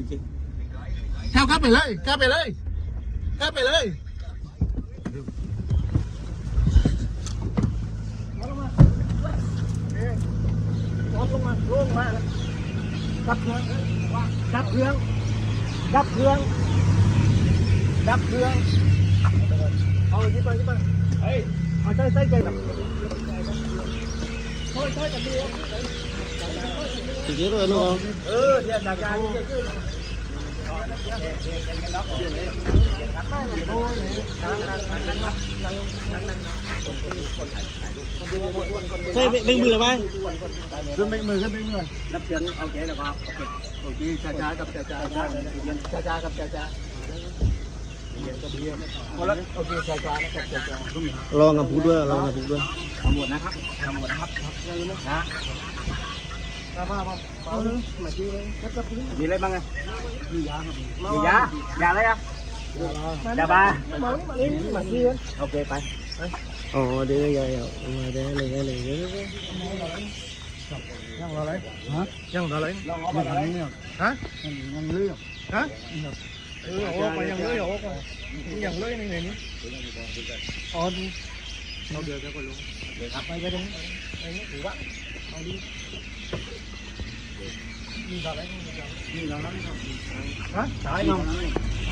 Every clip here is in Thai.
ยจริงแถวกลับไปเลยกลับไปเลยกลับไปเลยลงมาลงมาดับเครื่องดับเครื่องดับเครื่องดับเครื่องเอายิบไปยิบไปเฮ้ยเอาใส่ใส่ใจดับใช่ใช่กันดี Thì chứ rồi đúng không? เออเดี๋ยวดักยานี่จะขึ้นใช่เป็นมือไหมขึ้นไปมือขึ้นไปมือนับเสียงโอเคแล้วครับโอเคช้าช้ากับช้าช้าช้าช้ากับช้าช้าลองกับพูดด้วยลองกับพูดด้วยทำหมดนะครับทำหมดนะครับนะ มามามาเอาเลยมาจีเลยมีอะไรบ้างอะมียาครับมียายาอะไรอะยาบ้ามาจีโอเคไป Ồ, đi rồi rồi, mà để này cái này cái ยังอะไรฮะยังอะไรลองเอาไปอะไรเนี่ยฮะยังเลื่ อนฮะเออโ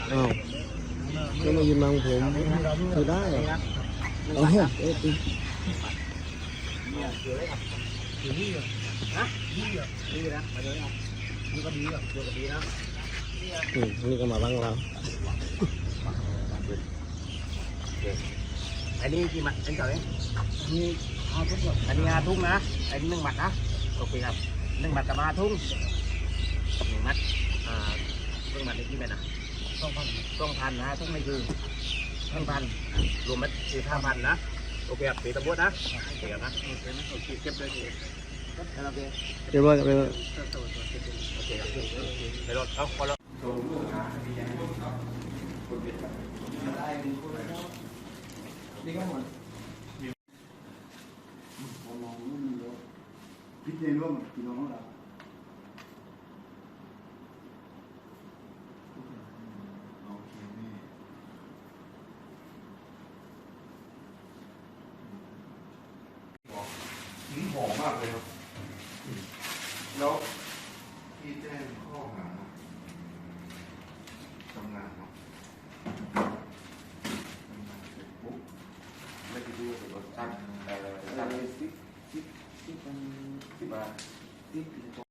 อ้ไปยังเลยโอ้ไปยังเลยนี่ไงนี่อ๋อดูเราเดือด แล้วก็รู้เดี๋ยวครับไปก็ได้ไอ้นี่ถือว่าเอาดิมีอะไรมีอะไรนี่เรานั่งครับฮะตายเนาะตายเนาะนี่เรานี่เราเขานั่งลงนั่งลงมานี่ส่งไปโอเค Ồ, cái mà nhìn bằng ผมคือได้เหรอโอ้โหเอ๊ะดิดีนะไปเลยนะนี่ก็ดีอะเดี๋ยวก็ดีนะอืมนี่ก็มาบ้างเราอันนี้กี่มัดเป็นเท่าไหร่นี่ห้าทุ่งอันนี้ห้าทุ่งนะ อันนี้หนึ่งมัดนะ โอเคครับหนึ่งมัดกับห้าทุ่งหนึ่งมัด อ่าหนึ่งมัดนี่กี่เม็ดนะต้องพันต้องพันนะทุ่งไม่คือหนึ่งพันรวมมัดคือห้าพันนะ โอเคครับตีตะบวนะโอเคครับนะโอเคนะโอเคเก็บเลยทีโอ เรียบร้อยเรียบร้อยเคครับไรถเขาพอแล้วพิจารณาร่วมกับพี่น้องเราหอมมากเลยครับ แล้วที่แจ้งข้อหาทำงานเนาะทำงานเสร็จปุ๊บไม่ได้ดูแต่รถตั้งเอ่อตั้งสิบสิบสิบสิบบาทสิบ